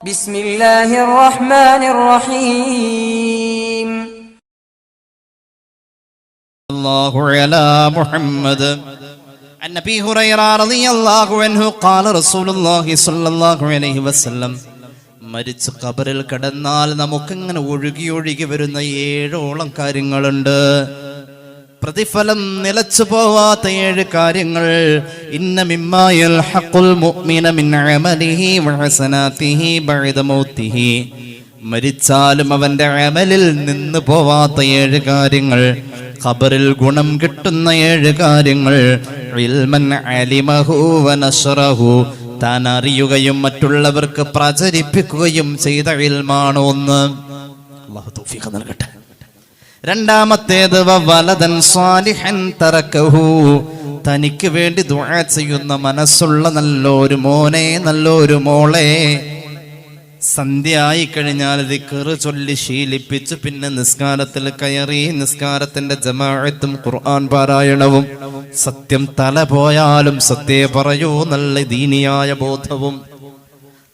بسم الله الرحمن الرحيم الله على محمد عن ابي هريره رضي الله عنه قال رسول الله صلى الله عليه وسلم മരിച്ച് കബറിൽ കിടന്നാൽ നമുക്കിങ്ങനെ ഒഴുകി ഒഴുകി വരുന്ന ഏഴോളം കാര്യങ്ങളുണ്ട് പ്രതിഫലം നിലച്ചു പോവാത്ത ഏഴ് കാര്യങ്ങൾ. ഇന്ന ഹഖുൽ മുഅ്മിന മിൻ ബഅദ മൗതിഹി മരിച്ചാലും അവന്റെ അമലിൽ നിന്ന് പോവാത്ത ഏഴ് കാര്യങ്ങൾ. ഖബറിൽ ഗുണം കിട്ടുന്ന ഏഴ് കാര്യങ്ങൾ. ഇൽമൻ അലിമഹു താൻ അറിയുകയും മറ്റുള്ളവർക്ക് പ്രചരിപ്പിക്കുകയും ചെയ്ത ഇൽമാണോ ഒന്ന്. തൗഫീഖ് നൽകട്ടെ. രണ്ടാമത്തേത് വലതൻ സ്വാലിഹൻ തറക്കഹു. തനിക്ക് വേണ്ടി ദുആ ചെയ്യുന്ന മനസ്സുള്ള നല്ലൊരു മോനെ നല്ലൊരു മോളെ. സന്ധ്യ ആയി കഴിഞ്ഞാൽ ദിക്കറ് ചൊല്ലി ശീലിപ്പിച്ച് പിന്നെ നിസ്കാരത്തിൽ കയറി നിസ്കാരത്തിന്റെ ജമാഅത്തും ഖുർആൻ പാരായണവും. സത്യം തല പോയാലും സത്യേ പറയൂ നല്ല ദീനിയായ ബോധവും.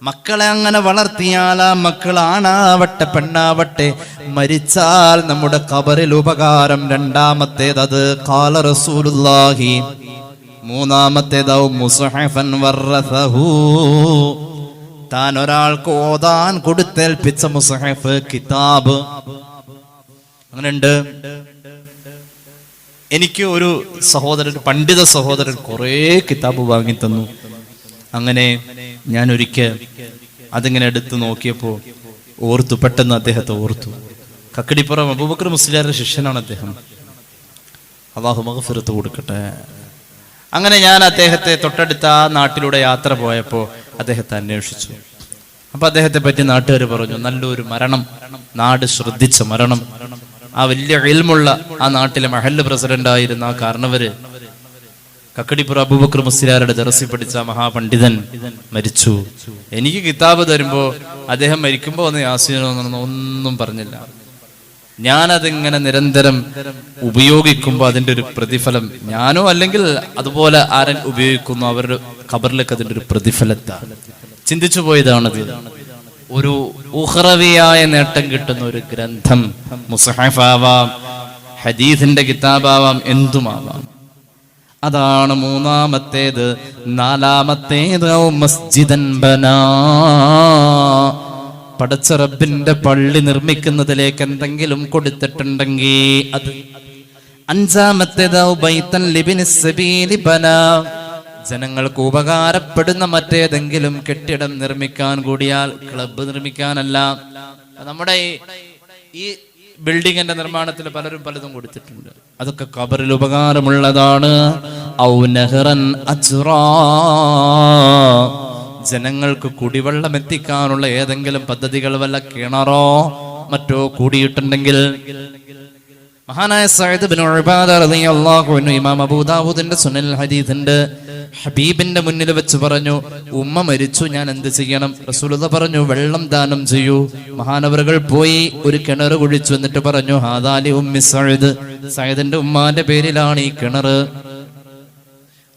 മക്കളെ അങ്ങനെ വളർത്തിയാലാ മക്കളാണാവട്ടെ പെണ്ണാവട്ടെ മരിച്ചാൽ നമ്മുടെ കബറിൽ ഉപകാരം രണ്ടാമത്തേത് അത് കാല റസൂലുല്ലാഹി മൂന്നാമത്തേതാവും മുസഹഫൻ വറസഹു. താൻ ഒരാൾക്ക് ഓതാൻ കൊടുത്തേൽപ്പിച്ച മുസഹഫ് കിതാബ്. അങ്ങനെയുണ്ട്. എനിക്ക് ഒരു സഹോദരൻ പണ്ഡിത സഹോദരൻ കുറേ കിതാബ് വാങ്ങി തന്നു. അങ്ങനെ ഞാൻ ഒരിക്കൽ അതിങ്ങനെ എടുത്തു നോക്കിയപ്പോൾ ഓർത്തു പെട്ടെന്ന് അദ്ദേഹത്തെ ഓർത്തു. കക്കടിപ്പുറം അബൂബക്കർ മുസ്ലിയാരുടെ ശിഷ്യനാണ് അദ്ദേഹം. അള്ളാഹു മഹഫിറത്ത് കൊടുക്കട്ടെ. അങ്ങനെ ഞാൻ അദ്ദേഹത്തെ തൊട്ടടുത്ത ആ നാട്ടിലൂടെ യാത്ര പോയപ്പോൾ അദ്ദേഹത്തെ അന്വേഷിച്ചു. അപ്പൊ അദ്ദേഹത്തെ പറ്റി നാട്ടുകാർ പറഞ്ഞു നല്ലൊരു മരണം നാട് ശ്രദ്ധിച്ച മരണം. ആ വലിയ എൽമുള്ള ആ നാട്ടിലെ മഹല്ല് പ്രസിഡന്റ് ആയിരുന്ന ആ കാരണവര് കക്കടിപ്പുറ അബൂബക്കർ മുസ്ലിയാരുടെ ദറസി പഠിച്ച മഹാപണ്ഡിതൻ മരിച്ചു. എനിക്ക് കിതാബ് തരുമ്പോ അദ്ദേഹം മരിക്കുമ്പോ ഒന്ന് യാസീനോ ഒന്നും പറഞ്ഞില്ല. ഞാനതിങ്ങനെ നിരന്തരം ഉപയോഗിക്കുമ്പോൾ അതിന്റെ ഒരു പ്രതിഫലം ഞാനോ അല്ലെങ്കിൽ അതുപോലെ ആരൻ ഉപയോഗിക്കുന്നു അവരുടെ ഖബറിലേക്ക് അതിന്റെ ഒരു പ്രതിഫലത്ത ചിന്തിച്ചു പോയതാണത്. ഒരു ഉഹ്റവിയായ നേട്ടം കിട്ടുന്ന ഒരു ഗ്രന്ഥം മുസഹഫാവാം ഹദീസിന്റെ കിതാബാവാം എന്തുമാവാം? അതാണ് മൂന്നാമത്തേത്. നാലാമത്തേത് മസ്ജിദൻ ബനാ. പടച്ച റബ്ബിന്റെ പള്ളി നിർമ്മിക്കുന്നതിലേക്ക് എന്തെങ്കിലും കൊടുത്തിട്ടുണ്ടെങ്കിൽ അത്. അഞ്ചാമത്തേത് ജനങ്ങൾക്ക് ഉപകാരപ്പെടുന്ന മറ്റേതെങ്കിലും കെട്ടിടം നിർമ്മിക്കാൻ കൂടിയാൽ ക്ലബ്ബ് നിർമ്മിക്കാനല്ല. നമ്മുടെ ഈ ബിൽഡിങ്ങിന്റെ നിർമ്മാണത്തിൽ പലരും പലതും കൊടുത്തിട്ടുണ്ട് അതൊക്കെ കബറിൽ ഉപകാരമുള്ളതാണ്. ജനങ്ങൾക്ക് കുടിവെള്ളം എത്തിക്കാനുള്ള ഏതെങ്കിലും പദ്ധതികൾ വല്ല കിണറോ മറ്റോ കൂടിയിട്ടുണ്ടെങ്കിൽ മഹാനായ സയ്യിദ് ബിൻ ഉബാദ റളിയല്ലാഹു അൻഹു ഇമാം അബൂദാവൂദിന്റെ സുനൽ ഹദീദിന്റെ ഹബീബിന്റെ മുന്നിൽ വെച്ച് പറഞ്ഞു ഉമ്മ മരിച്ചു ഞാൻ എന്ത് ചെയ്യണം? റസൂലുള്ള പറഞ്ഞു വെള്ളം ദാനം ചെയ്യൂ. മഹാനവറുകൾ പോയി ഒരു കിണർ കുഴിച്ചു എന്നിട്ട് പറഞ്ഞു ഹാദാലി ഉമ്മി സയ്യിദ് സയ്യിദിന്റെ ഉമ്മാന്റെ പേരിലാണ് ഈ കിണർ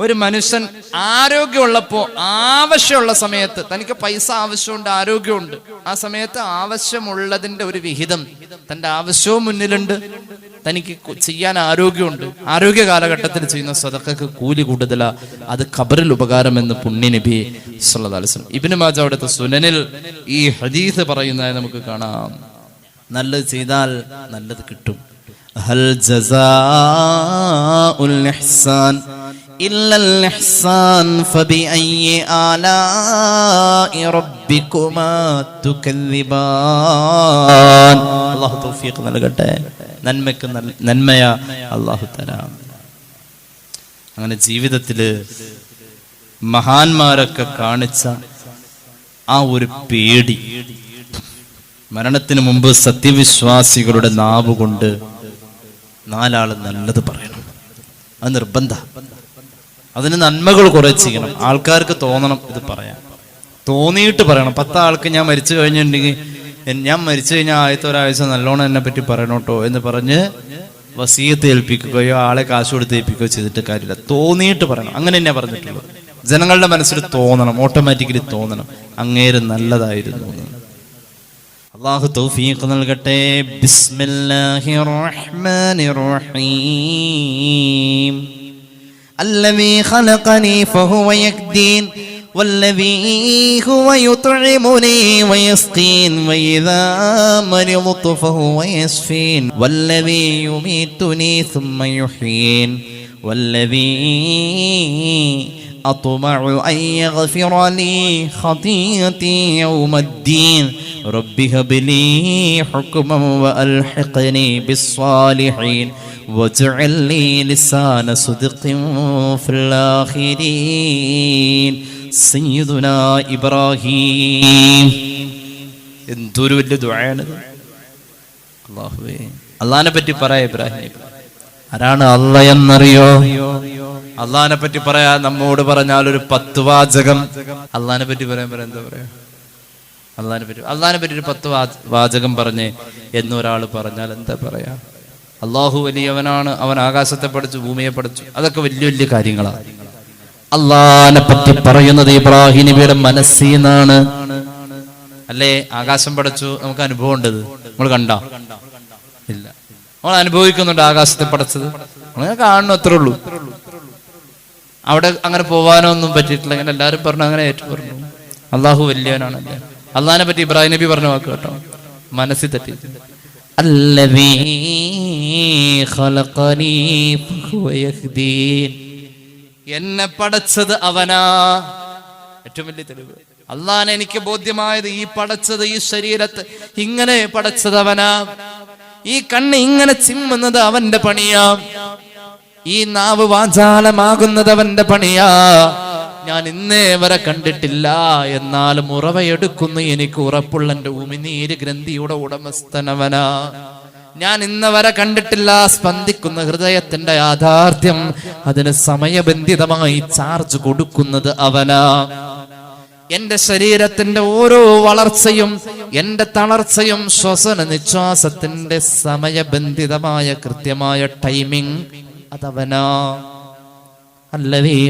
ഒരു മനുഷ്യൻ ആരോഗ്യമുള്ളപ്പോ ആവശ്യമുള്ള സമയത്ത് തനിക്ക് പൈസ ആവശ്യമുണ്ട് ആരോഗ്യമുണ്ട്. ആ സമയത്ത് ആവശ്യമുള്ളതിന്റെ ഒരു വിഹിതം തന്റെ ആവശ്യവും മുന്നിലുണ്ട്. തനിക്ക് ചെയ്യാൻ ആരോഗ്യമുണ്ട്. ആരോഗ്യ കാലഘട്ടത്തിൽ ചെയ്യുന്ന സ്വതക്കൊക്കെ കൂലി കൂടുതലാ. അത് ഖബറിൽ ഉപകാരം എന്ന് പുണ്യ നബി ഇബിന് മാജ അവിടുത്തെ സുനനിൽ ഈ ഹദീസ് പറയുന്നതായി നമുക്ക് കാണാം. നല്ലത് ചെയ്താൽ നല്ലത് കിട്ടും. ഹൽ ജസാഉൽ ഇഹ്സാൻ. إلا الإحسان فبأي آلاء ربكما تكذبان الله توفيق നൽകട്ടെ നന്മയ്ക്ക് നൽ- നന്മയ അള്ളാഹു തരാം അങ്ങനെ ജീവിതത്തില് മഹാന്മാരൊക്കെ കാണിച്ച ആ ഒരു പേടി മരണത്തിന് മുമ്പ് സത്യവിശ്വാസികളുടെ നാവ് കൊണ്ട് നാലാള് നല്ലത് പറയണം അത് നിർബന്ധ അതിന് നന്മകൾ കുറെ ചെയ്യണം ആൾക്കാർക്ക് തോന്നണം ഇത് പറയാൻ. തോന്നിയിട്ട് പറയണം. പത്താൾക്ക് ഞാൻ മരിച്ചു കഴിഞ്ഞിട്ടുണ്ടെങ്കിൽ ഞാൻ മരിച്ചു കഴിഞ്ഞാൽ ആദ്യത്തെ ഒരാഴ്ച നല്ലോണം എന്നെ പറ്റി പറയണോട്ടോ എന്ന് പറഞ്ഞ് വസീയത്ത് ഏൽപ്പിക്കുകയോ ആളെ കാശ് കൊടുത്ത് ഏൽപ്പിക്കുകയോ ചെയ്തിട്ട് കാര്യമില്ല. തോന്നിയിട്ട് പറയണം. അങ്ങനെ തന്നെ പറഞ്ഞിട്ടുള്ളൂ ജനങ്ങളുടെ മനസ്സിൽ തോന്നണം ഓട്ടോമാറ്റിക്കലി തോന്നണം. അങ്ങേര് നല്ലതായിരുന്നു. അള്ളാഹു തൗഫീഖ് നൽകട്ടെ. ബിസ്മില്ലാഹിർ റഹ്മാനിർ റഹീം. الذي خلقني فهو يكدين والذي هو يطعمني ويسقين وإذا مرضت فهو يشفين والذي يميتني ثم يحيين والذي أطمع أن يغفر لي خطيئتي يوم الدين رب هب لي حكما وألحقني بالصالحين واجعل لي لسان صدق في الآخرين سيدنا إبراهيم എന്തൊരു വലിയ ദുആയാണിത് അള്ളാഹുവേ അള്ളഹാനെ പറ്റി പറയാ ഇബ്രാഹിം ആരാണ് അല്ല എന്നറിയോ? അള്ളഹാനെ പറ്റി പറയാ നമ്മോട് പറഞ്ഞാൽ ഒരു പത്ത് വാചകം. അള്ളഹാനെ പറ്റി പറയാൻ പറയാൻ എന്താ പറയാ? അള്ളഹാനെ പറ്റി അള്ളഹാനെ പറ്റി ഒരു പത്ത് വാച- വാചകം പറഞ്ഞ് എന്നൊരാൾ പറഞ്ഞാൽ എന്താ പറയാ? അള്ളാഹു വലിയവനാണ് അവൻ ആകാശത്തെ പഠിച്ചു ഭൂമിയെ പഠിച്ചു. അതൊക്കെ വലിയ വലിയ കാര്യങ്ങളാണ് അള്ളഹാനെ പറ്റി പറയുന്നത് ഇബ്രാഹിം നബിയുടെ മനസ്സിൽ നിന്നാണ്. അല്ലേ? ആകാശം പഠിച്ചു നമുക്ക് അനുഭവം ഉണ്ടത്. നമ്മൾ കണ്ട? ഇല്ല. നമ്മൾ അനുഭവിക്കുന്നുണ്ട് ആകാശത്തെ പടച്ചത്. അങ്ങനെ കാണണം അത്രേ ഉള്ളൂ. അവിടെ അങ്ങനെ പോവാനോ ഒന്നും പറ്റിയിട്ടില്ല. അങ്ങനെ എല്ലാവരും പറഞ്ഞു അങ്ങനെ ഏറ്റു പറഞ്ഞു അള്ളാഹു വലിയവനാണ് അല്ലേ? അള്ളാഹിനെ പറ്റി ഇബ്രാഹിം നബി പറഞ്ഞ വാക്ക് കേട്ടോ. മനസ്സിൽ തെറ്റി. എന്നെ പടച്ചത് അവനാ. ഏറ്റവും വലിയ തെളിവ്. അള്ളാഹാൻ എനിക്ക് ബോധ്യമായത് ഈ പടച്ചത് ഈ ശരീരത്തെ ഇങ്ങനെ പടച്ചത് അവനാ. ഈ കണ്ണ് ഇങ്ങനെ ചിമ്മുന്നത് അവന്റെ പണിയാ. ഈ നാവ് വാചാലമാകുന്നത് അവന്റെ പണിയാ. ഞാൻ ഇന്നേ വരെ കണ്ടിട്ടില്ല. എന്നാലും ഉറവയെടുക്കുന്നു എനിക്ക് ഉറപ്പുള്ള എന്റെ ഉമിനീര് ഗ്രന്ഥിയുടെ ഉടമസ്ഥനവനാ. ഞാൻ ഇന്ന് വരെ കണ്ടിട്ടില്ല. സ്പന്ദിക്കുന്ന ഹൃദയത്തിന്റെ യാഥാർത്ഥ്യം അതിന് സമയബന്ധിതമായി ചാർജ് കൊടുക്കുന്നത് അവനാ. എന്റെ ശരീരത്തിന്റെ ഓരോ വളർച്ചയും എന്റെ തളർച്ചയും ശ്വസന നിശ്വാസത്തിന്റെ സമയബന്ധിതമായ കൃത്യമായ ടൈമിംഗ് അതവനാ. അല്ലവേ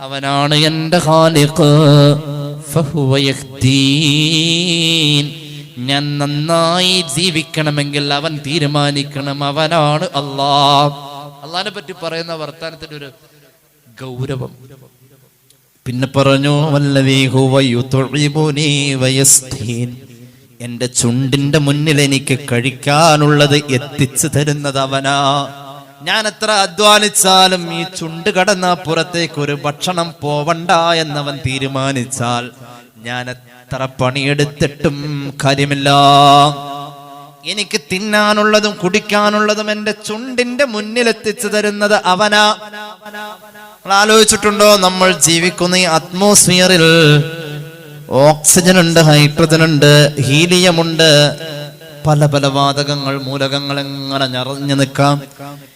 അവനാണ് എന്റെ ഖാലിഖ്. ഞാൻ നന്നായി ജീവിക്കണമെങ്കിൽ അവൻ തീരുമാനിക്കണം. അവനാണ് അള്ളാഹ്. അള്ളാഹിനെ പറ്റി പറയുന്ന വർത്താനത്തിന്റെ ഒരു ഗൗരവം. പിന്നെ പറഞ്ഞു എന്റെ ചുണ്ടിന്റെ മുന്നിൽ എനിക്ക് കഴിക്കാനുള്ളത് എത്തിച്ചു തരുന്നത് അവനാ ഞാൻ എത്ര അധ്വാനിച്ചാലും ഈ ചുണ്ട് കടന്ന പുറത്തേക്ക് ഒരു ഭക്ഷണം പോവണ്ട എന്നവൻ തീരുമാനിച്ചാൽ ഞാൻ എത്ര പണിയെടുത്തിട്ടും കാര്യമില്ല. എനിക്ക് തിന്നാനുള്ളതും കുടിക്കാനുള്ളതും എന്റെ ചുണ്ടിന്റെ മുന്നിൽ എത്തിച്ചു തരുന്നത് അവനാ. നിങ്ങൾ ആലോചിച്ചിട്ടുണ്ടോ നമ്മൾ ജീവിക്കുന്ന ഈ അറ്റ്മോസ്ഫിയറിൽ ഓക്സിജൻ ഉണ്ട് ഹൈഡ്രജൻ ഉണ്ട് ഹീലിയം ഉണ്ട് പല പല വാതകങ്ങൾ മൂലകങ്ങൾ എങ്ങനെ നിറഞ്ഞു നിൽക്കാം?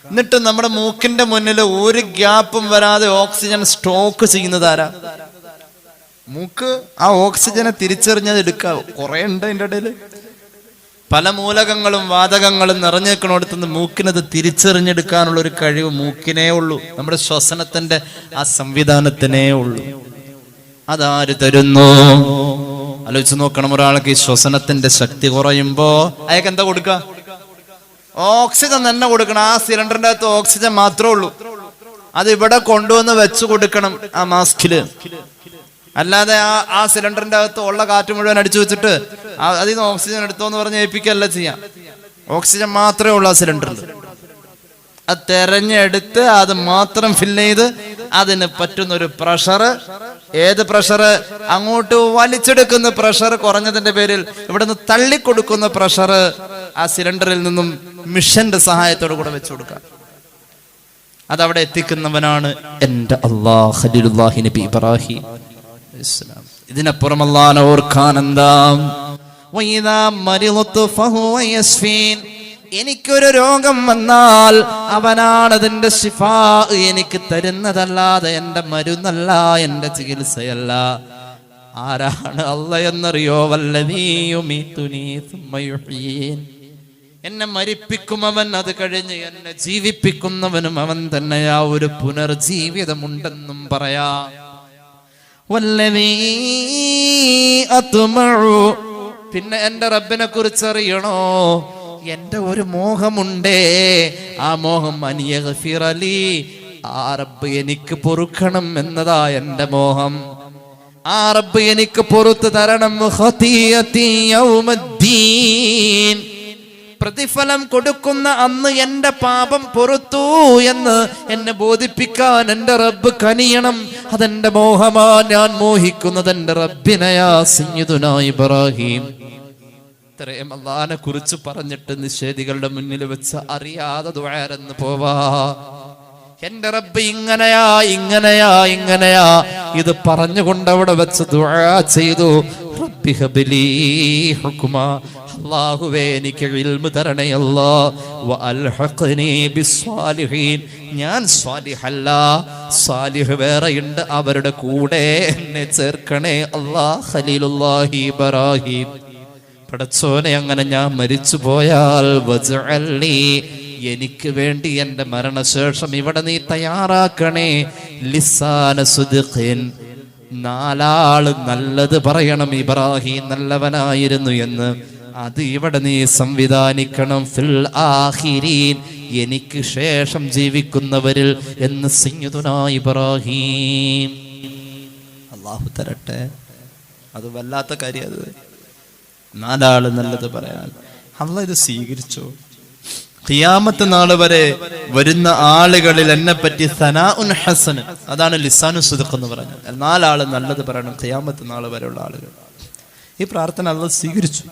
എന്നിട്ട് നമ്മുടെ മൂക്കിന്റെ മുന്നിൽ ഒരു ഗ്യാപ്പും വരാതെ ഓക്സിജൻ സ്റ്റോക്ക് ചെയ്യുന്നതാരാ മൂക്ക് ആ ഓക്സിജനെ തിരിച്ചറിഞ്ഞത് എടുക്കാം കുറെ ഉണ്ട് അതിന്റെ ഇടയിൽ. പല മൂലകങ്ങളും വാതകങ്ങളും നിറഞ്ഞു നിൽക്കണോടത്തുനിന്ന് മൂക്കിനത് തിരിച്ചറിഞ്ഞെടുക്കാനുള്ള ഒരു കഴിവ് മൂക്കിനേ ഉള്ളൂ. നമ്മുടെ ശ്വസനത്തിന്റെ ആ സംവിധാനത്തിനേ ഉള്ളൂ. അതാര് തരുന്നു? ആലോചിച്ച് നോക്കണം ഒരാൾക്ക് ഈ ശ്വസനത്തിന്റെ ശക്തി കുറയുമ്പോ അയാൾക്ക് എന്താ കൊടുക്ക? ഓക്സിജൻ തന്നെ കൊടുക്കണം. ആ സിലിണ്ടറിന്റെ അകത്ത് ഓക്സിജൻ മാത്രമേ ഉള്ളൂ. അത് ഇവിടെ കൊണ്ടുവന്ന് വെച്ചു കൊടുക്കണം ആ മാസ്കിൽ. അല്ലാതെ ആ ആ സിലിണ്ടറിന്റെ അകത്ത് ഉള്ള കാറ്റ് മുഴുവൻ അടിച്ചു വെച്ചിട്ട് അതിൽ നിന്ന് ഓക്സിജൻ എടുത്തോന്ന് പറഞ്ഞ് ഏൽപ്പിക്കല്ല ചെയ്യാം. ഓക്സിജൻ മാത്രമേ ഉള്ളൂ ആ സിലിണ്ടറിൽ അത് തെരഞ്ഞെടുത്ത് അത് മാത്രം ഫില്ല് ചെയ്ത് അതിന് പറ്റുന്ന ഒരു പ്രഷർ ഏത് പ്രഷർ അങ്ങോട്ട് വലിച്ചെടുക്കുന്ന പ്രഷർ കുറഞ്ഞതിന്റെ പേരിൽ ഇവിടുന്ന് തള്ളിക്കൊടുക്കുന്ന പ്രഷർ ആ സിലിണ്ടറിൽ നിന്നും മിഷന്റെ സഹായത്തോടു കൂടെ വെച്ചു കൊടുക്കാം. അതവിടെ എത്തിക്കുന്നവനാണ് എന്റെ അള്ളാഹ് നബി ഇബ്രാഹിം. ഇസ്ലാം. ഇതിനപ്പുറം അള്ളാഹനെ. എനിക്കൊരു രോഗം വന്നാൽ അവനാണ് അതിന്റെ ശിഫാ എനിക്ക് തരുന്നതല്ലാതെ എന്റെ മരുന്നല്ല എന്റെ ചികിത്സയല്ല ആരാണ് അല്ല എന്നറിയോ. എന്നെ മരിപ്പിക്കും അവൻ അത് കഴിഞ്ഞ് എന്നെ ജീവിപ്പിക്കുന്നവനും അവൻ തന്നെയാ ഒരു പുനർജീവിതമുണ്ടെന്നും പറയാ. പിന്നെ എന്റെ റബ്ബിനെ കുറിച്ചറിയണോ എന്റെ ഒരു മോഹമുണ്ടേ. ആ മോഹം അനിയ ഗഫീർ അലി ആ റബ്ബ് എനിക്ക് പൊറുക്കണം എന്നതാ എന്റെ മോഹം. ആ റബ്ബ് എനിക്ക് പൊറത്തു തരണം. പ്രതിഫലം കൊടുക്കുന്ന അന്ന് എന്റെ പാപം പൊറത്തു എന്ന് എന്നെ ബോധിപ്പിക്കാൻ എന്റെ റബ്ബ് കനിയണം. അതെന്റെ മോഹമാ ഞാൻ മോഹിക്കുന്നത് എന്റെ റബ്ബിനയാ സയ്യിദുനാ ഇബ്രാഹിം. ഇത്രയും അള്ളഹാനെ കുറിച്ച് പറഞ്ഞിട്ട് നിഷേധികളുടെ മുന്നിൽ വെച്ച് അറിയാതെ ദ്വാരന്ന് പോവാ. എന്റെ റബ്ബ് ഇങ്ങനെയാ ഇങ്ങനെയാ ഇങ്ങനെയാ. ഇത് പറഞ്ഞുകൊണ്ട് അവിടെ വെച്ച് ദുആ ചെയ്തു. റബ്ബി ഹുക്മ അല്ലാഹുവേ എനിക്ക് ഇൽമു തരണേ അല്ലാ വ അൽഹഖ്നി ബിസ്സാലിഹീൻ. ഞാൻ സ്വാലിഹല്ല. സാലിഹ് വേറെയുണ്ട് അവരുടെ കൂടെ എന്നെ ചേർക്കണേ അല്ലാ ഖലീലുല്ലാഹി ഇബ്രാഹിം. പടച്ചോനെ അങ്ങനെ ഞാൻ മരിച്ചു പോയാൽ വജ്അൽനി എനിക്ക് വേണ്ടി എന്റെ മരണശേഷം ഇവിടെ നീ തയ്യാറാക്കണേ. ലിസാന സുദ്ഖിൻ. നാലാൾ നല്ലത് പറയണം ഇബ്രാഹിം നല്ലവനായിരുന്നു എന്ന്. അത് ഇവിടെ നീ സംവിധാനിക്കണം. ഫിൽ ആഹിരീൻ എനിക്ക് ശേഷം ജീവിക്കുന്നവരിൽ എന്ന് സിഞ്ഞുതുനാ ഇബ്രാഹിം. അള്ളാഹു തരട്ടെ. അത് വല്ലാത്ത കാര്യം അത്. നാലാൾ നല്ലത് പറയാൻ. അള്ള ഇത് സ്വീകരിച്ചു? ഖിയാമത്ത് നാൾ വരെ വരുന്ന ആളുകളിൽ എന്നെ പറ്റി ഹസൻ അതാണ് ലിസാനു സുദഖ് എന്ന് പറഞ്ഞത്. നാലാൾ നല്ലത് പറയണം ഖിയാമത്ത് നാൾ വരെയുള്ള ആളുകൾ. ഈ പ്രാർത്ഥന അത് സ്വീകരിച്ചു.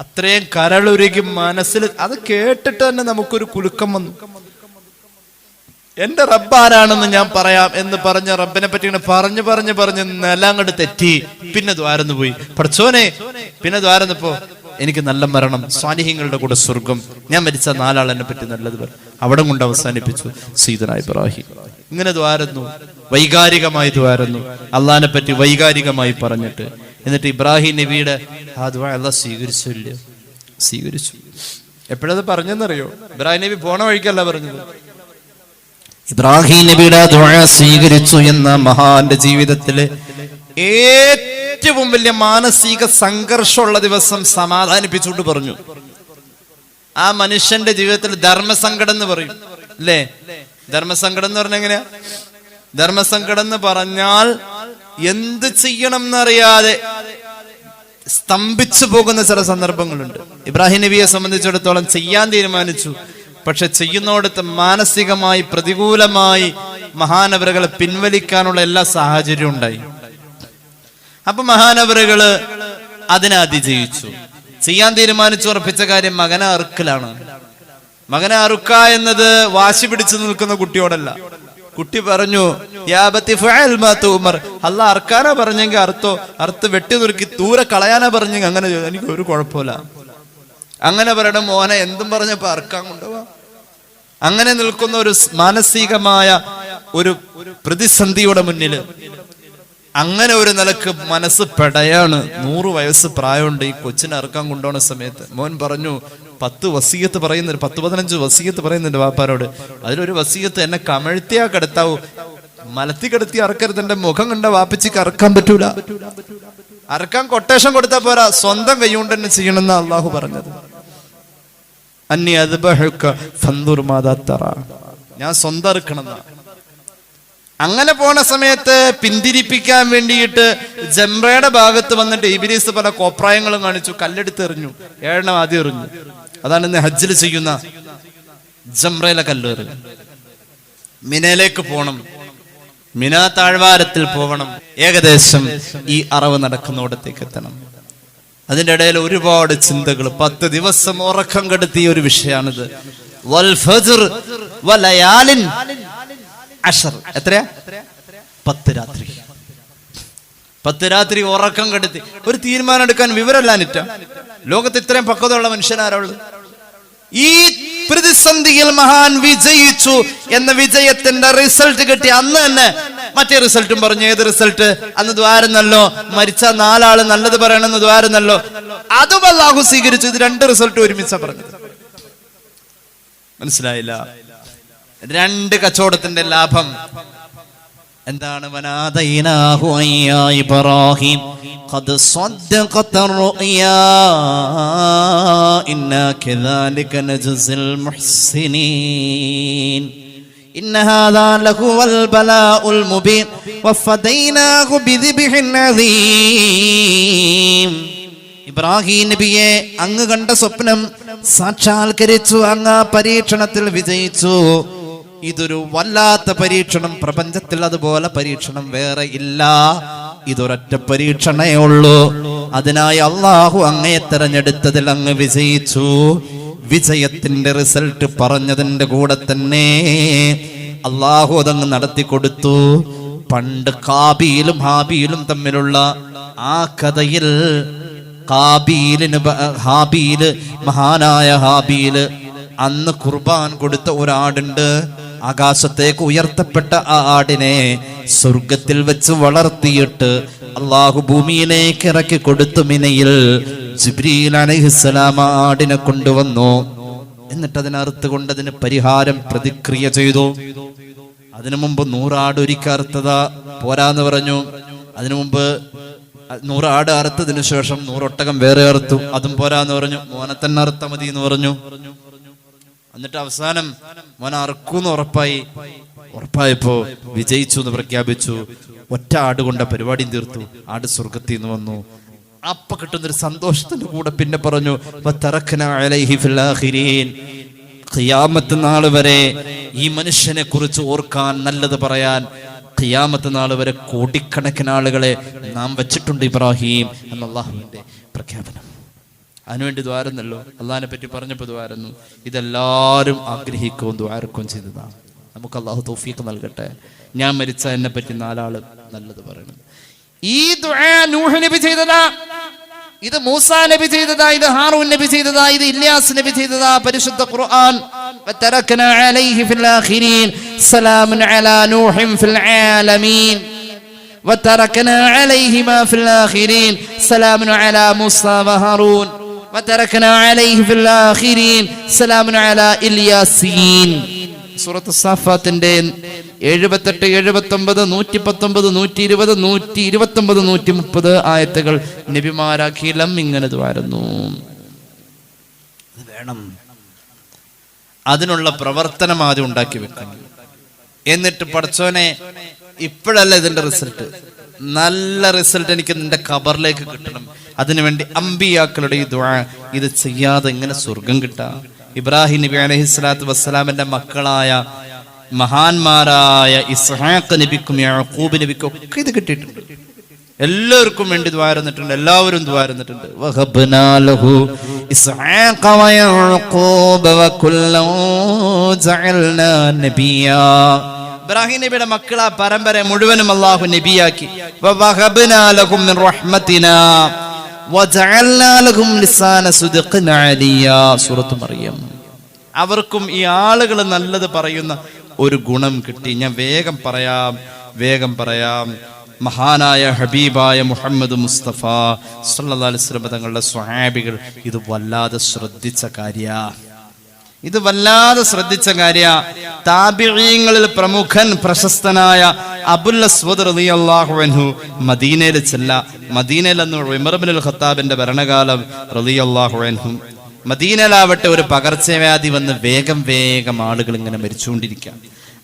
അത്രയും കരളുരുകി മനസ്സിൽ അത് കേട്ടിട്ട് തന്നെ നമുക്കൊരു കുലുക്കം വന്നു. എന്റെ റബ്ബ് ആരാണെന്ന് ഞാൻ പറയാം എന്ന് പറഞ്ഞ റബ്ബിനെ പറ്റി ഇങ്ങനെ പറഞ്ഞു പറഞ്ഞു പറഞ്ഞ് നിലം അങ്ങോട്ട് തെറ്റി. പിന്നെ ദ്വാരന്ന് പോയി. പഠിച്ചോനെ പിന്നെ ദ്വാരന്നപ്പോ എനിക്ക് നല്ല മരണം സ്വാനിഹ്യങ്ങളുടെ കൂടെ സ്വർഗം. ഞാൻ മരിച്ച നാലാൾ എന്നെ പറ്റി നല്ലത് അവിടെ കൊണ്ട് അവസാനിപ്പിച്ചു. സീതന ഇബ്രാഹിം. ഇങ്ങനെ ദ്വാരുന്നു. വൈകാരികമായി ദ്വാരുന്നു. അള്ളഹാനെ പറ്റി വൈകാരികമായി പറഞ്ഞിട്ട്. എന്നിട്ട് ഇബ്രാഹിം നബിയുടെ ആ ദ്വാ അല്ല സ്വീകരിച്ചില്ല സ്വീകരിച്ചു. എപ്പോഴത് പറഞ്ഞെന്നറിയോ? ഇബ്രാഹിം നബി പോണ വഴിക്കല്ല പറഞ്ഞത്. ഇബ്രാഹിം നബിയുടെ ദ്വാ സ്വീകരിച്ചു എന്ന മഹാന്റെ ജീവിതത്തിലെ ഏറ്റവും വലിയ മാനസിക സംഘർഷമുള്ള ദിവസം സമാധാനിപ്പിച്ചുകൊണ്ട് പറഞ്ഞു. ആ മനുഷ്യന്റെ ജീവിതത്തിൽ ധർമ്മസങ്കടം എന്ന് പറയും. അല്ലേ? ധർമ്മസങ്കടം എന്ന് പറഞ്ഞ എങ്ങനെയാ? ധർമ്മസങ്കടം എന്ന് പറഞ്ഞാൽ എന്ത് ചെയ്യണം എന്നറിയാതെ സ്തംഭിച്ചു പോകുന്ന ചില സന്ദർഭങ്ങളുണ്ട്. ഇബ്രാഹിം നബിയെ സംബന്ധിച്ചിടത്തോളം ചെയ്യാൻ തീരുമാനിച്ചു. പക്ഷെ ചെയ്യുന്നോടത്ത് മാനസികമായി പ്രതികൂലമായി മഹാനവരകളെ പിൻവലിക്കാനുള്ള എല്ലാ സാഹചര്യവും ഉണ്ടായി. അപ്പൊ മഹാനവറുകൾ അതിനെ അതിജയിച്ചു. ചെയ്യാൻ തീരുമാനിച്ചു ഉറപ്പിച്ച കാര്യം മകനെ അറുക്കലാണ്. മകനെ അറുക്ക എന്നത് വാശി പിടിച്ചു നിൽക്കുന്ന കുട്ടിയോടല്ല. കുട്ടി പറഞ്ഞു ഉമർ അല്ല അറുക്കാനാ പറഞ്ഞെങ്കിൽ അറുത്തോ അറുത്ത് വെട്ടി നുറുക്കി ദൂരെ കളയാനാ പറഞ്ഞെങ്കിൽ അങ്ങനെ എനിക്ക് ഒരു കുഴപ്പമില്ല. അങ്ങനെ പറയണം മോനെ എന്തും പറഞ്ഞപ്പോ അറുക്കാൻ കൊണ്ടുപോവാ. അങ്ങനെ നിൽക്കുന്ന ഒരു മാനസികമായ ഒരു പ്രതിസന്ധിയുടെ മുന്നിൽ അങ്ങനെ ഒരു നിലയ്ക്ക് മനസ്സ് പെടയാണ്. നൂറ് വയസ്സ് പ്രായമുണ്ട്. ഈ കൊച്ചിനെ ഇറക്കാൻ കൊണ്ടുപോണ സമയത്ത് മോൻ പറഞ്ഞു പത്ത് വസീയത്ത് പറയുന്നുണ്ട് പത്ത് പതിനഞ്ച് വസീയത്ത് പറയുന്നുണ്ട് വാപ്പാരോട് അതിലൊരു വസീയത്ത് എന്നെ കമഴ്ത്തിയാ കിടത്താവൂ. മലത്തി കിടത്തി അറക്കരുത്. എന്റെ മുഖം കണ്ട വാപ്പിച്ചിക്ക് അറക്കാൻ പറ്റൂല. അറക്കാൻ കൊട്ടേഷൻ കൊടുത്താ പോരാ. സ്വന്തം കൈകൊണ്ട് തന്നെ ചെയ്യണമെന്ന് അള്ളാഹു പറഞ്ഞത്. അന്നി അത് ഞാൻ സ്വന്തം അറുക്കണം. അങ്ങനെ പോണ സമയത്ത് പിന്തിരിപ്പിക്കാൻ വേണ്ടിയിട്ട് ജംറയുടെ ഭാഗത്ത് വന്നിട്ട് ഇബിലീസ് പല കോപ്രായങ്ങളും കാണിച്ചു കല്ലെടുത്ത് എറിഞ്ഞു. ഏഴെണ്ണം ആദ്യം എറിഞ്ഞു. അതാണ് ഇന്ന് ഹജ്ജിൽ ചെയ്യുന്ന ജംറയിലെ കല്ലേറ്. മിനയിലേക്ക് പോണം. മിന താഴ്വാരത്തിൽ പോകണം ഏകദേശം ഈ അറവ് നടക്കുന്നിടത്തേക്ക് എത്തണം. അതിന്റെ ഇടയിൽ ഒരുപാട് ചിന്തകൾ പത്ത് ദിവസം ഉറക്കം കെടുത്തിയ ഒരു വിഷയമാണിത് വൽ ഫജ്ർ വലയാലിൻ അഷർ. എത്രയാ? പത്ത് രാത്രി. പത്ത് രാത്രി ഉറക്കം കെടുത്തി. ഒരു തീരുമാനം എടുക്കാൻ വിവരമല്ല നിറ്റ. ലോകത്ത് ഇത്രയും പക്വതയുള്ള മനുഷ്യനാരുള്ളത് ഈ പ്രതിസന്ധിയിൽ മഹാൻ വിജയിച്ചു എന്ന വിജയത്തിന്റെ റിസൾട്ട് കിട്ടി അന്ന് തന്നെ മറ്റേ റിസൾട്ടും പറഞ്ഞു. ഏത് റിസൾട്ട്? അന്ന് ദ്വാരുന്നല്ലോ മരിച്ച നാലാൾ നല്ലത് പറയണമെന്ന് ദ്വാരുന്നല്ലോ അതും അല്ലാഹു സ്വീകരിച്ചു. ഇത് രണ്ട് റിസൾട്ട് ഒരുമിച്ച പറഞ്ഞത്. മനസ്സിലായില്ല? രണ്ട് കച്ചവടത്തിന്റെ ലാഭം എന്താണ് വനാദൈനാഹു അയ്യാ ഇബ്രാഹിം ഖദ് صدقت الرؤيا إنا كذلك نجزي المحسنين إن هذا لهو البلاء المبين وفديناه بذبح عظيم ഇബ്രാഹിം നബിയെ അങ്ങ് കണ്ട സ്വപ്നം സാക്ഷാത്കരിച്ചു അങ്ങ് ആ പരീക്ഷണത്തിൽ വിജയിച്ചു ഇതൊരു വല്ലാത്ത പരീക്ഷണം. പ്രപഞ്ചത്തിൽ അതുപോലെ പരീക്ഷണം വേറെ ഇല്ല. ഇതൊരൊറ്റ പരീക്ഷണേ ഉള്ളൂ. അതിനായി അള്ളാഹു അങ്ങയെ തെരഞ്ഞെടുത്തതിൽ അങ്ങ് വിജയിച്ചു. വിജയത്തിന്റെ റിസൾട്ട് പറഞ്ഞതിന്റെ കൂടെ തന്നെ അള്ളാഹു അതങ്ങ് നടത്തി കൊടുത്തു. പണ്ട് കാബിയിലും ഹാബിയിലും തമ്മിലുള്ള ആ കഥയിൽ കാബീലിന് ഹാബീൽ മഹാനായ ഹാബീൽ അന്ന് കുർബാൻ കൊടുത്ത ഒരാടുണ്ട്. ആകാശത്തേക്ക് ഉയർത്തപ്പെട്ട ആ ആടിനെ സ്വർഗത്തിൽ വെച്ച് വളർത്തിയിട്ട് അള്ളാഹു ഭൂമിയിലേക്ക് ഇറക്കി കൊടുത്തു മിനയിൽ ജിബ്രീൽ അലൈഹിസ്സലാം ആടിനെ കൊണ്ടുവന്നു. എന്നിട്ട് അതിനറുത്ത് കൊണ്ട് അതിന് പരിഹാരം പ്രതിക്രിയ ചെയ്തു. അതിനു മുമ്പ് നൂറാട് ഒരിക്കൽ അറുത്തതാ പോരാന്ന് പറഞ്ഞു. അതിനു മുമ്പ് നൂറാട് അറുത്തതിനു ശേഷം നൂറൊട്ടകം വേറെ അറുത്തു. അതും പോരാന്ന് പറഞ്ഞു. മോനെ തന്നെ അറുത്ത മതി എന്ന് പറഞ്ഞു. എന്നിട്ട് അവസാനം മോൻ അറക്കൂന്ന് ഉറപ്പായി. ഉറപ്പായപ്പോ വിജയിച്ചു എന്ന് പ്രഖ്യാപിച്ചു. ഒറ്റ ആട് കൊണ്ട പരിപാടിയും തീർത്തു. ആട് സ്വർഗത്തിൽ നിന്ന് വന്നു. അപ്പൊ കിട്ടുന്നൊരു സന്തോഷത്തിന്റെ കൂടെ പിന്നെ പറഞ്ഞു. ഖിയാമത്ത് നാൾ വരെ ഈ മനുഷ്യനെ കുറിച്ച് ഓർക്കാൻ നല്ലത് പറയാൻ ഖിയാമത്ത് നാൾ വരെ കോടിക്കണക്കിന് ആളുകളെ നാം വെച്ചിട്ടുണ്ട് ഇബ്രാഹിം എന്ന അള്ളാഹുവിന്റെ പ്രഖ്യാപനം. അതിനുവേണ്ടി ദ്വാരുന്നല്ലോ അള്ളാഹിനെ പറ്റി പറഞ്ഞപ്പോൾ ദ്വാരുന്നു ഇതെല്ലാവരും ആഗ്രഹിക്കുകയും ദ്വാരക്കുകയും ചെയ്തതാണ് നമുക്ക് അള്ളാഹു തൗഫീഖ് നൽകട്ടെ ഞാൻ മരിച്ച എന്നെ പറ്റി നാലാള് നല്ലത് പറയണം ഈ ദുആ നൂഹ് നബി ചെയ്തതാ ഇത് മൂസ നബി ചെയ്തതാ ഇത് ഹാറൂൻ നബി ചെയ്തതാ ഇത് ഇല്യാസ് നബി ചെയ്തതാ പരിശുദ്ധ ഖുർആൻ وتركنا عليه في الآخرين سلام على نوح في العالمين وتركنا عليهما في الآخرين سلام على موسى وهارون وتركنا عليه في الآخرين سلام على إلياسين സൂറത്ത് സാഫാത്തിന്റെ എഴുപത്തെട്ട് എഴുപത്തി ഒമ്പത് നൂറ്റി പത്തൊമ്പത് നൂറ്റി ഇരുപത് നൂറ്റി ഇരുപത്തി ഒമ്പത് നൂറ്റി മുപ്പത് ആയത്തുകൾ നബിമാരാഖിലം ഇങ്ങനെ വരുന്നു വേണം അതിനുള്ള പ്രവർത്തനം ആദ്യം ഉണ്ടാക്കി വെക്കണം എന്നിട്ട് പഠിച്ചോനെ ഇപ്പോഴല്ല ഇതിന്റെ റിസൾട്ട് നല്ല റിസൾട്ട് എനിക്ക് നിന്റെ കബറിലേക്ക് കിട്ടണം. അതിനുവേണ്ടി അമ്പിയാക്കളുടെ ഈ ദുആ ഇത് ചെയ്യാതെ എങ്ങനെ സ്വർഗം കിട്ടാ? ഇബ്രാഹിം നബി അലഹി സ്വലാത്തു വസ്സലാമിന്റെ മക്കളായ മഹാന്മാരായ ഇസ്ഹാഖ് നബിക്കും യാക്കൂബ് നബിക്കും ഒക്കെ ഇത് കിട്ടിയിട്ടുണ്ട്. എല്ലാവർക്കും വേണ്ടി ദ്വാരുന്നിട്ടുണ്ട് എല്ലാവരും ദ്വാരുന്നിട്ടുണ്ട് ഇസ്ഹാഖ ഇബ്രാഹിം നബിയുടെ മക്കളാ പരമ്പര മുഴുവനും അള്ളാഹു നബിയാക്കി. അവർക്കും ഈ ആളുകൾ നല്ലത് പറയുന്ന ഒരു ഗുണം കിട്ടി. ഞാൻ വേഗം പറയാം വേഗം പറയാം. മഹാനായ ഹബീബായ മുഹമ്മദ് മുസ്തഫ സല്ലാ അലൈഹി വസല്ലം തങ്ങളുടെ സ്വഹാബികൾ ഇത് വല്ലാതെ ശ്രദ്ധിച്ച കാര്യ. ഇത് വല്ലാതെ ശ്രദ്ധിച്ച കാര്യ. താബിഈങ്ങളിൽ പ്രമുഖൻ പ്രശസ്തനായ അൻഹു മദീനയിൽ ചെല്ല. മദീനയിൽ അന്ന് ഉമർ ഇബ്നുൽ ഖത്താബിന്റെ ഭരണകാലം റളിയല്ലാഹു അൻഹു. മദീനയിലാവട്ടെ ഒരു പകർച്ചവ്യാധി വന്ന് വേഗം വേഗം ആളുകൾ ഇങ്ങനെ മരിച്ചുകൊണ്ടിരിക്കുക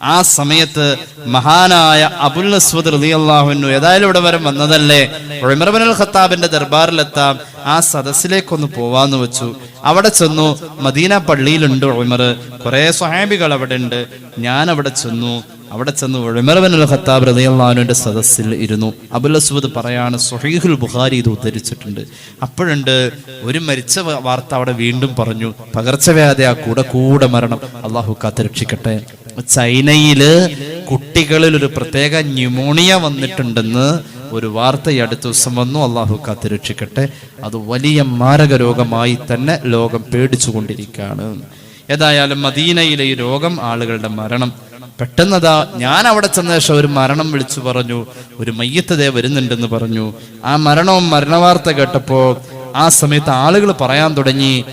ആ സമയത്ത് മഹാനായ അബുൽ അസ്വദ് റലിയല്ലാഹുനു ഏതായാലും ഇവിടെ വരെ വന്നതല്ലേ? ഉമർബനുൽ ഖത്താബിന്റെ ദർബാറിലെത്താം. ആ സദസ്സിലേക്കൊന്ന് പോവാന്ന് വെച്ചു. അവിടെ ചെന്നു. മദീന പള്ളിയിലുണ്ട് ഉമർ. കുറെ സ്വഹാബികൾ അവിടെ ഉണ്ട്. ഞാൻ അവിടെ ചെന്നു. അവിടെ ചെന്ന് ഉമർബനുൽ ഖത്താബ് റലിയല്ലാഹുനുവിന്റെ സദസ്സിൽ ഇരുന്നു. അബുൽ അസ്വദ് പറയാണ് സുഹീഹുൽ ബുഖാരി ഇത് ഉദ്ധരിച്ചിട്ടുണ്ട്. അപ്പോഴുണ്ട് ഒരു മരിച്ച വാർത്ത അവിടെ വീണ്ടും പറഞ്ഞു. പകർച്ചവ്യാധി ആ കൂടെ കൂടെ മരണം. അള്ളാഹു കാത്ത് രക്ഷിക്കട്ടെ. ചൈനയിൽ കുട്ടികളിൽ ഒരു പ്രത്യേക ന്യൂമോണിയ വന്നിട്ടുണ്ടെന്ന് ഒരു വാർത്ത ഈ അടുത്ത ദിവസം വന്നു. അള്ളാഹു കാത്തു രക്ഷിക്കട്ടെ. അത് വലിയ മാരക രോഗമായി തന്നെ ലോകം പേടിച്ചുകൊണ്ടിരിക്കുകയാണ്. ഏതായാലും മദീനയിലെ ഈ രോഗം ആളുകളുടെ മരണം. പെട്ടെന്നതാ ഞാൻ അവിടെ ചെന്ന ശേഷം ഒരു മരണം വിളിച്ചു പറഞ്ഞു. ഒരു മയ്യത്തതേ വരുന്നുണ്ടെന്ന് പറഞ്ഞു. ആ മരണവും മരണവാർത്ത കേട്ടപ്പോ ആ സമയത്ത് ആളുകൾ പറയാൻ തുടങ്ങി.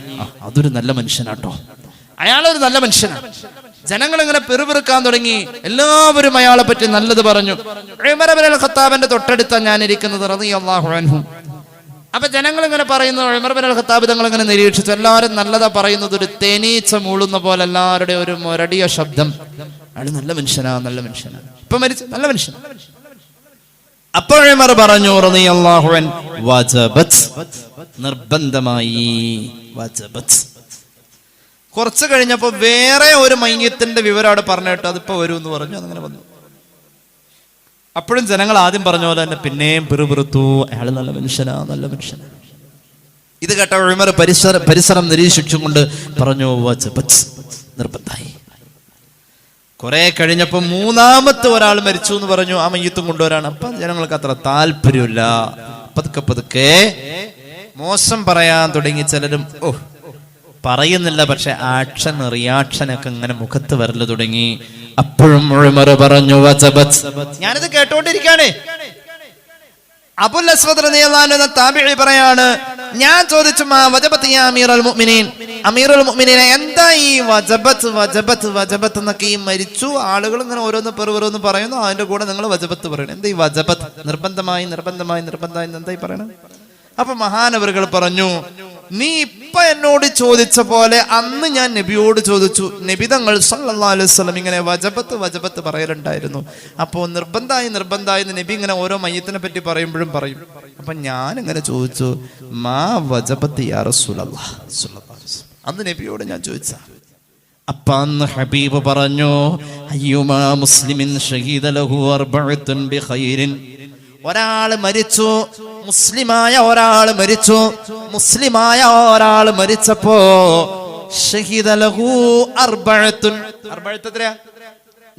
അതൊരു നല്ല മനുഷ്യനാട്ടോ. അയാളൊരു നല്ല മനുഷ്യനാണ്. ജനങ്ങൾ ഇങ്ങനെ പെറുപെറുക്കാൻ തുടങ്ങി? എല്ലാവരും അയാളെ പറ്റി നല്ലത് പറഞ്ഞു. ഖത്താബിന്റെ തൊട്ടടുത്ത റളിയല്ലാഹു അൻഹു. അപ്പൊ ജനങ്ങൾ ഇങ്ങനെ പറയുന്നു? ഉമർ ബിൻ അൽ ഖത്താബ് തങ്ങൾ ഇങ്ങനെ നിരീക്ഷിച്ചു? എല്ലാവരും നല്ലതാ പറയുന്നത് ഒരു തേനീച്ച മൂളുന്ന പോലെ എല്ലാവരുടെ ഒരു മുരടിയ ശബ്ദം. അയാൾ നല്ല മനുഷ്യനാ നല്ല മനുഷ്യനാ. ഇപ്പൊ മരിച്ചു നല്ല മനുഷ്യൻ. അപ്പോൾ ഉമർ പറഞ്ഞു നിർബന്ധമായി കുറച്ച് കഴിഞ്ഞപ്പോ വേറെ ഒരു മയ്യത്തിന്റെ വിവരം അവിടെ പറഞ്ഞിട്ട് അതിപ്പോ വരും എന്ന് പറഞ്ഞു. അതങ്ങനെ വന്നു. അപ്പോഴും ജനങ്ങൾ ആദ്യം പറഞ്ഞ പോലെ തന്നെ പിന്നെയും പിറുപിറുത്തു അയാൾ നല്ല മനുഷ്യനാ നല്ല മനുഷ്യനാ. ഇത് കേട്ട ഉമർ പരിസര പരിസരം നിരീക്ഷിച്ചുകൊണ്ട് പറഞ്ഞു നിർബന്ധായി. കുറെ കഴിഞ്ഞപ്പോ മൂന്നാമത്തെ ഒരാൾ മരിച്ചു എന്ന് പറഞ്ഞു. ആ മയ്യത്തും കൊണ്ടുവരാണ്. അപ്പൊ ജനങ്ങൾക്ക് അത്ര താല്പര്യമില്ല. പതുക്കെ പതുക്കെ മോശം പറയാൻ തുടങ്ങി ചിലരും ഓ പറയുന്നില്ല പക്ഷെ ആക്ഷൻ റിയാക്ഷൻ ഒക്കെ ഇങ്ങനെ മുഖത്ത് വരൽ തുടങ്ങി. അപ്പോഴും പറഞ്ഞു ഞാനിത് കേട്ടോണ്ടിരിക്കാണ്. അബുൽ അസ്വദ് എന്ന താബിഈ പറയാണ് ഞാൻ ചോദിച്ചു മാ വജബത്ത് മുഅ്മിനീൻ? അമീറുൽ മുഅ്മിനീനെ എന്താ ഈ വജബത്ത് വജബത്ത് വജബത്ത് എന്നൊക്കെ ഈ മരിച്ചു ആളുകൾ ഇങ്ങനെ ഓരോന്ന് പെറുപെറുന്ന് പറയുന്നു അതിന്റെ കൂടെ നിങ്ങൾ വജബത്ത് പറയണം. എന്താ ഈ വജബത്ത്? നിർബന്ധമായി നിർബന്ധമായി നിർബന്ധമായി എന്തായി പറയണം? അപ്പൊ മഹാനവറുകൾ പറഞ്ഞു നീ ഇപ്പൊ എന്നോട് ചോദിച്ച പോലെ അന്ന് ഞാൻ നബിയോട് ചോദിച്ചു നബി തങ്ങൾ വസല്ലം ഇങ്ങനെ വജപത്ത് വജപത്ത് പറയലുണ്ടായിരുന്നു. അപ്പോ നിർബന്ധമായി നിർബന്ധമായി നബി ഇങ്ങനെ ഓരോ മയ്യത്തിനെ പറ്റി പറയുമ്പോഴും പറയും. അപ്പൊ ഞാൻ ഇങ്ങനെ ചോദിച്ചു മാ വജപത്ത് അന്ന് നബിയോട് ഞാൻ ചോദിച്ച അപ്പൊ അന്ന് ഹബീബ് പറഞ്ഞു അയ്യുമാ മുസ്ലിമിൻ ഷഹീദ ലഹു അർബഅത്തുൻ ബിഖൈരിൻ. ഒരാൾ മരിച്ചു മുസ്ലിമായ ഒരാൾ മരിച്ചു. മുസ്ലിമായ ഒരാൾ മരിച്ചപ്പോ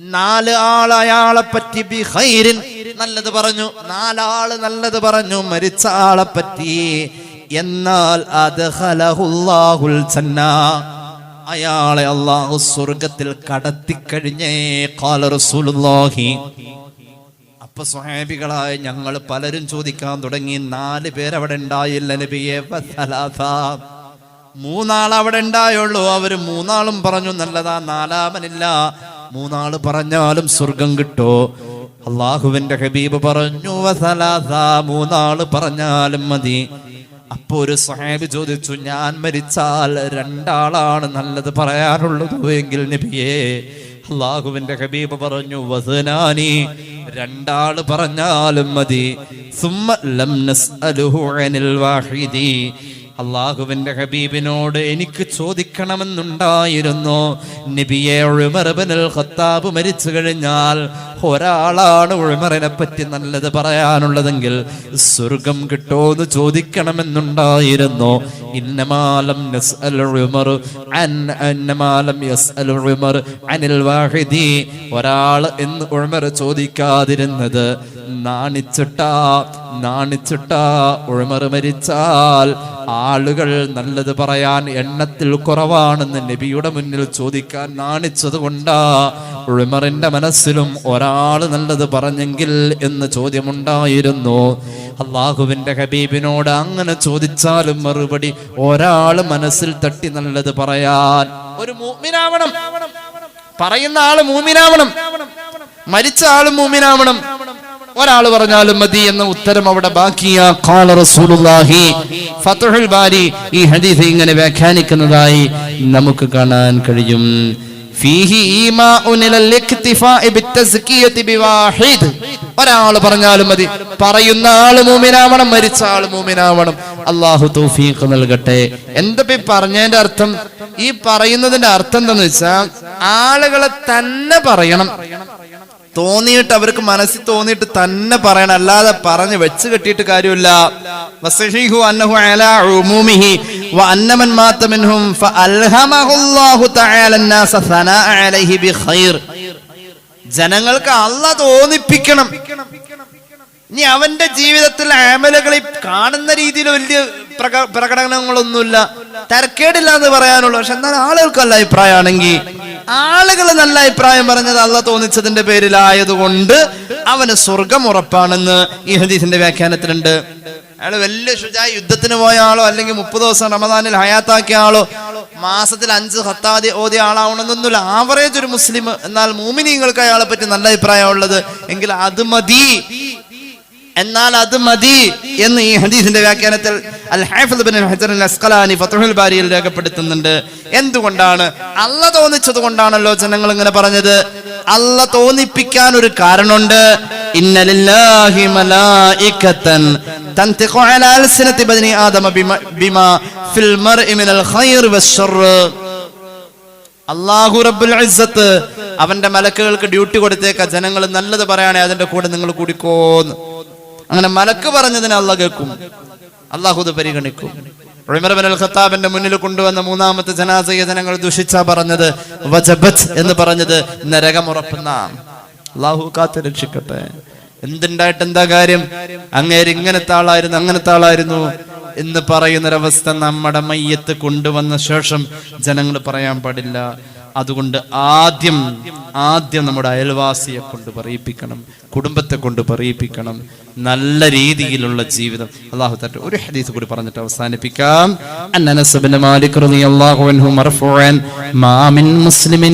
നാല് ആൾ അയാളെ പറ്റി ബിഖൈരിൻ നല്ലത് പറഞ്ഞു. നാലാൾ നല്ലത് പറഞ്ഞു. മരിച്ച ആളെ പറ്റി എന്നാൽ ജന്ന. അയാളെ അള്ളാഹു സ്വർഗത്തിൽ കടത്തിക്കഴിഞ്ഞേ കാല റസൂലുള്ളാഹി അപ്പൊ സ്വഹാബികളായ ഞങ്ങൾ പലരും ചോദിക്കാൻ തുടങ്ങി നാല് പേരവിടെ ഉണ്ടായില്ല നബിയെ. മൂന്നാൾ അവിടെ ഉണ്ടായുള്ളൂ. അവർ മൂന്നാളും പറഞ്ഞു നല്ലതാ നാലാമനില്ല. മൂന്നാൾ പറഞ്ഞാലും സ്വർഗം കിട്ടോ. അള്ളാഹുവിന്റെ ഹബീബ് പറഞ്ഞു. മൂന്നാൾ പറഞ്ഞാലും മതി. അപ്പൊ ഒരു സഹാബി ചോദിച്ചു ഞാൻ മരിച്ചാൽ രണ്ടാളാണ് നല്ലത് പറയാനുള്ളത് എങ്കിൽ നബിയേ. അള്ളാഹുവിന്റെ ഹബീബ് പറഞ്ഞു വസനാനി രണ്ടാൾ പറഞ്ഞാലും മതി. സുമ്മ ലം നസ്അലുഹു അനിൽ വാഹിദി. അള്ളാഹുവിന്റെ ഹബീബിനോട് എനിക്ക് ചോദിക്കണമെന്നുണ്ടായിരുന്നു. നബിയെ ഉമർബിനൽ ഖത്താബ് മരിച്ചു കഴിഞ്ഞാൽ ഒരാളാണ് ഉമറിനെ പറ്റി നല്ലത് പറയാനുള്ളതെങ്കിൽ സ്വർഗം കിട്ടോന്ന് ചോദിക്കണമെന്നുണ്ടായിരുന്നു. ഇന്നമാലം അനിൽ വാഹിദി. ഒരാൾ എന്ന് ഉമർ ചോദിക്കാതിരുന്നത്. നാണിച്ചിട്ടാ നാണിച്ചിട്ടാ ഉമർ മരിച്ചാൽ ആളുകൾ നല്ലത് പറയാൻ എണ്ണത്തിൽ കുറവാണെന്ന് നബിയുടെ മുന്നിൽ ചോദിക്കാൻ നാണിച്ചത് കൊണ്ടാ. ഉഴമറിന്റെ മനസ്സിലും ഒരാൾ നല്ലത് പറഞ്ഞെങ്കിൽ എന്ന് ചോദ്യമുണ്ടായിരുന്നു. അള്ളാഹുവിന്റെ ഹബീബിനോട് അങ്ങനെ ചോദിച്ചാലും മറുപടി ഒരാൾ മനസ്സിൽ തട്ടി നല്ലത് പറയാൻ ഒരു പറയുന്ന ആൾ മൂമിനാവണം. മരിച്ച ആൾ മൂമിനാവണം. ഒരാൾ പറഞ്ഞാലും മതി എന്ന ഉത്തരം അവിടെ ബാക്കിയാ. ഖാല റസൂലുള്ളാഹി. ഫത്ഹുൽ ബാരി ഈ ഹദീസ് ഇങ്ങനെ വ്യാഖ്യാനിക്കുന്നതായി നമുക്ക് കാണാൻ കഴിയും. ഫീഹി ഒരാൾ പറഞ്ഞാലും മതി. പറയുന്ന ആൾ മൂമിനാവണം മരിച്ച ആൾ മൂമിനാവണം. അള്ളാഹു തൗഫീഖ് നൽകട്ടെ. എന്താ ഇപ്പൊ പറഞ്ഞതിന്റെ അർത്ഥം? ഈ പറയുന്നതിന്റെ അർത്ഥം എന്താന്ന് വെച്ചാൽ ആളുകളെ തന്നെ പറയണം. തോന്നിയിട്ട് അവർക്ക് മനസ്സിൽ തോന്നിയിട്ട് തന്നെ പറയണം. അല്ലാതെ പറഞ്ഞ് വെച്ച് കെട്ടിയിട്ട് കാര്യമില്ല. ജനങ്ങൾക്ക് അല്ല തോന്നിപ്പിക്കണം. ഇനി അവന്റെ ജീവിതത്തിൽ ആമലകളിൽ കാണുന്ന രീതിയിൽ വലിയ പ്രക- പ്രകടനങ്ങളൊന്നുമില്ല. തരക്കേടില്ല എന്ന് പറയാനുള്ളൂ. പക്ഷെ എന്നാൽ ആളുകൾക്കല്ല അഭിപ്രായമാണെങ്കിൽ ആളുകൾ നല്ല അഭിപ്രായം പറഞ്ഞത് അല്ല തോന്നിച്ചതിന്റെ പേരിലായതുകൊണ്ട് അവന് സ്വർഗം ഉറപ്പാണെന്ന് ഈ ഹദീസിന്റെ വ്യാഖ്യാനത്തിലുണ്ട്. അയാൾ വലിയ ശുചായ യുദ്ധത്തിന് പോയ ആളോ അല്ലെങ്കിൽ മുപ്പത് ദിവസം റമദാനിൽ ഹയാത്താക്കിയ ആളോ മാസത്തിൽ അഞ്ച് ഹത്താതി ഓതിയ ആളാവണമെന്നൊന്നുമില്ല. ആവറേജ് ഒരു മുസ്ലിം എന്നാൽ മൂമിനിങ്ങൾക്ക് അയാളെ പറ്റി നല്ല അഭിപ്രായമുള്ളത് എങ്കിൽ അത് മതി. എന്നാൽ അത് മതി എന്ന് ഈ ഹദീസിന്റെ വ്യാഖ്യാനത്തിൽ അൽ ഹാഫിദ് അൽ ബാരിയിൽ രേഖപ്പെടുത്തുന്നുണ്ട്. എന്തുകൊണ്ടാണ്? അല്ല തോന്നിച്ചത് കൊണ്ടാണല്ലോ ജനങ്ങൾ ഇങ്ങനെ പറഞ്ഞത്. അല്ല തോന്നിപ്പിക്കാൻ ഒരു കാരണമുണ്ട്. തൻതിഖു ആദമ ബിമാ ഫിൽ മർഇ മിനൽ ഖൈർ റബ്ബുൽ ഇസ്സത്ത് അവന്റെ മലക്കുകൾക്ക് ഡ്യൂട്ടി കൊടുത്തേക്ക. ജനങ്ങൾ നല്ലത് പറയാണെ അതിന്റെ കൂടെ നിങ്ങൾ കൂടിക്കോന്ന്. അങ്ങനെ മലക്ക് പറഞ്ഞതിന് അള്ള കേൾക്കും. അള്ളാഹു ഇത് പരിഗണിക്കും. ഖത്താബിന്റെ മുന്നിൽ കൊണ്ടുവന്ന മൂന്നാമത്തെ ജനാസയെ ജനങ്ങൾ ദുഷിച്ച പറഞ്ഞത് വജബത്ത് എന്ന് പറഞ്ഞത് നരകമുറപ്പുന്ന അള്ളാഹു കാത്ത് രക്ഷിക്കട്ടെ. എന്തുണ്ടായിട്ട് എന്താ കാര്യം? അങ്ങേര് ഇങ്ങനത്തെ ആളായിരുന്നു അങ്ങനത്തെ ആളായിരുന്നു എന്ന് പറയുന്നൊരവസ്ഥ നമ്മുടെ മയ്യത്ത് കൊണ്ടുവന്ന ശേഷം ജനങ്ങൾ പറയാൻ പാടില്ല. അതുകൊണ്ട് ആദ്യം ആദ്യം നമ്മുടെ അയൽവാസിയെ കൊണ്ട് പറയിപ്പിക്കണം കുടുംബത്തെ കൊണ്ട് പറയിപ്പിക്കണം നല്ല രീതിയിലുള്ള ജീവിതം. അള്ളാഹു തട്ട് ഒരു ഹദീസ് കൂടി പറഞ്ഞിട്ട് അവസാനിപ്പിക്കാം. മാലിക് റളിയല്ലാഹു അൻഹു മാ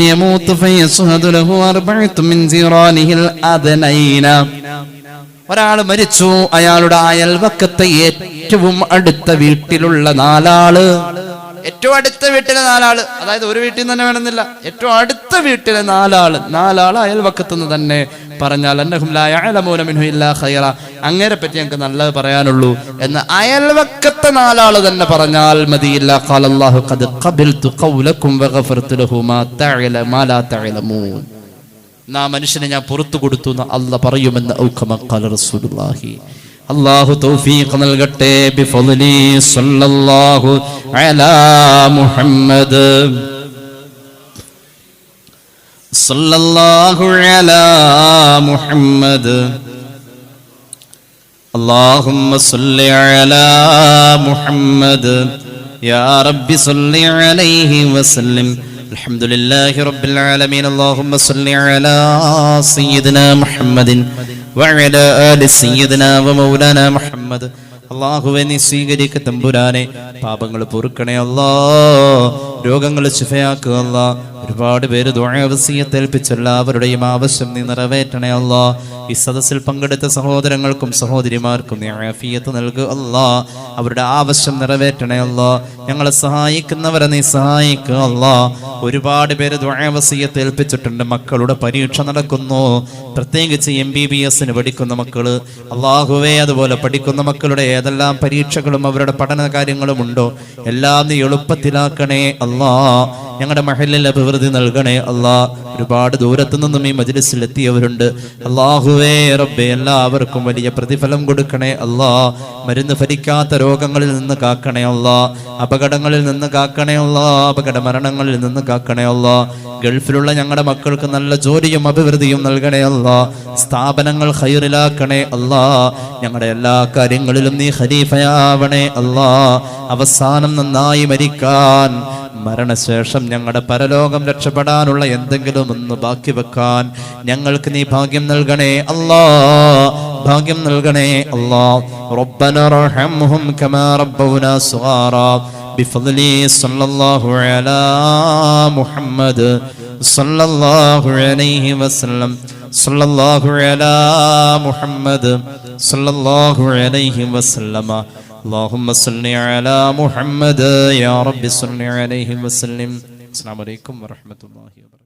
യമൂതു ഫയസ്ഹദു ലഹു അർബഅത്തു മിൻ ഒരാൾ മരിച്ചു അയാളുടെ അയൽവക്കത്തെ ഏറ്റവും അടുത്ത വീട്ടിലുള്ള നാലാൾ ഏറ്റവും അടുത്ത വീട്ടിലെ നാലാൾ അതായത് ഒരു വീട്ടിൽ നിന്ന് തന്നെ വേണമെന്നില്ല. ഏറ്റവും അടുത്ത വീട്ടിലെ നാലാൾ നാലാൾ അയൽവക്കത്ത് നിന്ന് തന്നെ പറഞ്ഞാൽ അങ്ങേരെ പറ്റി ഞങ്ങൾക്ക് നല്ലത് പറയാനുള്ളൂ എന്ന് അയൽവക്കത്തെ നാലാൾ തന്നെ പറഞ്ഞാൽ മതിയില്ല നാ മനുഷ്യനെ ഞാൻ പുറത്തു കൊടുത്തു എന്ന് അല്ല പറയുമെന്ന് ഔഖമ കലർ റസൂലുള്ളാഹി. അല്ലാഹു തൗഫീഖ് നൽകട്ടെ ബിഫളലി സല്ലല്ലാഹു അലാ മുഹമ്മദ് സല്ലല്ലാഹു അലാ മുഹമ്മദ് اللهم صل على محمد يا رب صل عليه وسلم الحمد لله رب العالمين اللهم صل على سيدنا محمد وعلى آل سيدنا ومولانا محمد അള്ളാഹുവെ നീ സ്വീകരിക്ക തമ്പുരാനെ. പാപങ്ങൾ പൊറുക്കണേ അല്ലാ രോഗങ്ങൾ ശിഫയാക്കുക അല്ലാ ഒരുപാട് പേര് ദുഴവസീയത്തെ ഏൽപ്പിച്ച എല്ലാവരുടെയും ആവശ്യം നീ നിറവേറ്റണേ അല്ലാ ഈ സദസ്സിൽ പങ്കെടുത്ത സഹോദരങ്ങൾക്കും സഹോദരിമാർക്കും നീ ആഫിയത്ത് നൽകുക അല്ലാ അവരുടെ ആവശ്യം നിറവേറ്റണേ അല്ലാ ഞങ്ങളെ സഹായിക്കുന്നവരെ നീ സഹായിക്കുക അല്ലാ ഒരുപാട് പേര് ദുഴവസീയത്തെ ഏൽപ്പിച്ചിട്ടുണ്ട് മക്കളുടെ പരീക്ഷ നടക്കുന്നു. പ്രത്യേകിച്ച് എം ബി ബി എസിന് പഠിക്കുന്ന മക്കൾ. അള്ളാഹുവേ അതുപോലെ പഠിക്കുന്ന മക്കളുടെ ഏതെല്ലാം പരീക്ഷകളും അവരുടെ പഠന കാര്യങ്ങളും ഉണ്ടോ എല്ലാം നീ എളുപ്പത്തിലാക്കണേ അല്ലാ. ഞങ്ങളുടെ മഹലിൽ അഭിവൃദ്ധി നൽകണേ അല്ലാ. ഒരുപാട് ദൂരത്തു നിന്നും ഈ മജ്ലിസിൽ എത്തിയവരുണ്ട് അള്ളാഹുവേ റബ്ബെ എല്ലാവർക്കും വലിയ പ്രതിഫലം കൊടുക്കണേ അല്ലാ. മരുന്ന് ഫലിക്കാത്ത രോഗങ്ങളിൽ നിന്ന് കാക്കണേ അല്ലാ. അപകടങ്ങളിൽ നിന്ന് കാക്കണേ അല്ലാ. അപകട മരണങ്ങളിൽ നിന്ന് കാക്കണേ അല്ലാ. ഗൾഫിലുള്ള ഞങ്ങളുടെ മക്കൾക്ക് നല്ല ജോലിയും അഭിവൃദ്ധിയും നൽകണേ അല്ലാ. സ്ഥാപനങ്ങൾ ഹൈറിലാക്കണേ അല്ലാ. ഞങ്ങളുടെ എല്ലാ കാര്യങ്ങളിലും നീ ഖലീഫയാവണേ അല്ലാ അവസാനം നന്നായി മരിക്കാൻ മരണശേഷം ഞങ്ങളുടെ പരലോകം രക്ഷപ്പെടാനുള്ള എന്തെങ്കിലും ഒന്ന് ബാക്കി വെക്കാൻ ഞങ്ങൾക്ക് നീ ഭാഗ്യം നൽകണേ അല്ലാ ഭാഗ്യം നൽകണേ അല്ലാ. റബ്ബന റഹംഹും കമാ റബ്ബൗനാ സുഗാറാ ബിഫദ്ലി സല്ലല്ലാഹു അലാ മുഹമ്മദ് സല്ലല്ലാഹു അലൈഹി വസല്ലം. സല്ലല്ലാഹു അലാ മുഹമ്മദ് الله على محمد صلى الله عليه وسلم اللهم صل على محمد يا رب صل عليه وسلم السلام عليكم ورحمة الله وبركاته